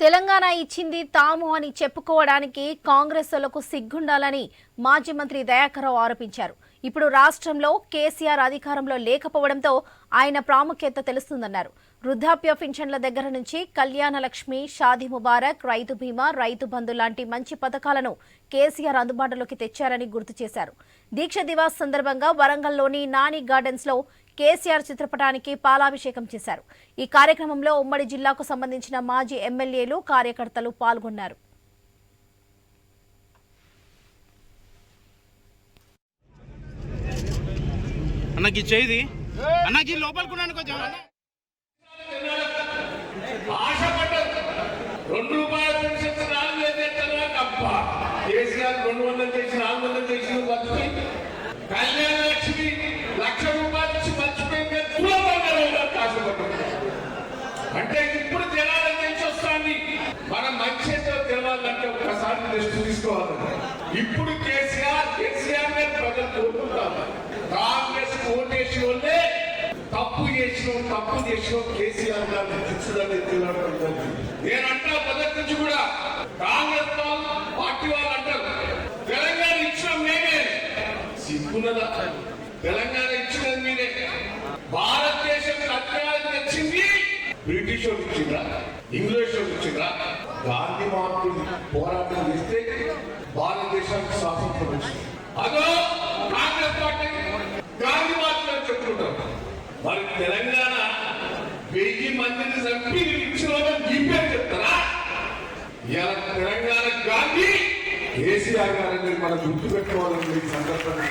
తెలంగాణ ఇచ్చింది తాము అని చెప్పుకోవడానికి కాంగ్రెస్లకు సిగ్గుండాలని మాజీ మంత్రి దయాకర్రావు ఆరోపించారు. ఇప్పుడు రాష్ట్రంలో కేసీఆర్ అధికారంలో లేకపోవడంతో ఆయన ప్రాముఖ్యత తెలుస్తుందన్నారు. వృద్ధాప్య పింఛన్ల దగ్గర నుంచి కళ్యాణ లక్ష్మి షాదీ ముబారక్ రైతు బీమా రైతు బంధు లాంటి మంచి పథకాలను కేసీఆర్ అందుబాటులోకి తెచ్చారని గుర్తు చేశారు. దీక్ష దివాస్ సందర్భంగా వరంగల్లోని నాని గార్డెన్స్లో కేసీఆర్ చిత్రపటానికి పాలాభిషేకం చేశారు. ఈ కార్యక్రమంలో ఉమ్మడి జిల్లాకు సంబంధించిన మాజీ ఎమ్మెల్యేలు కార్యకర్తలు పాల్గొన్నారు. అన్నకి చేయి అన్నకి లోపలికున్నాను కొంచెం. అన్న. రెండు రూపాయల పెన్షన్ నాలుగు వేలు తర్వాత కేసీఆర్ రెండు వందలు చేసి నాలుగు వందలు చేసి బతికి. కళ్యాణ లక్ష్మి లక్ష రూపాయలు ఇచ్చి మర్చిపోయింది. కులబంగారు అంటే ఇప్పుడు జనాల నుంచి వస్తుంది? మనం మంచి తెలవాలంటే ఒక్కసారి దృష్టి తీసుకోవాలి. ఇప్పుడు కేసీఆర్ కేసీఆర్ మీద ప్రజలు కోరుకుంటారు. కాంగ్రెస్ ఓటేసి వాళ్ళే చేసినావు తప్పు చేసినావు కేసీఆర్ గారిని తెచ్చడానికి తెలియడం నేనంటా మొదటి నుంచి కూడా కాంగ్రెస్ పార్టీ వాళ్ళు అంటారు తెలంగాణ ఇచ్చిన మేమే. సిగ్గున్నదా? తెలంగాణ ఇచ్చినది మీరే. భారతదేశం అధికారం తెచ్చింది బ్రిటిష్ వాళ్ళు ఇచ్చిందా ఇంగ్లీష్ వాళ్ళు ఇచ్చిందా గాంధీ మహాత్ముడు పోరాటం చేస్తే భారతదేశానికి స్వాతంత్రం వచ్చింది. అదో కాంగ్రెస్ పార్టీ గాంధీ మహాత్ముడు అని చెప్పుకుంటారు మరి తెలంగాణ వెయ్యి మందిని చంపి ఇచ్చిన వాళ్ళని చెప్తారా? ఇలా తెలంగాణ గాంధీ కేసీఆర్ గారిని మనం గుర్తుపెట్టుకోవాలని ఈ సందర్భంగా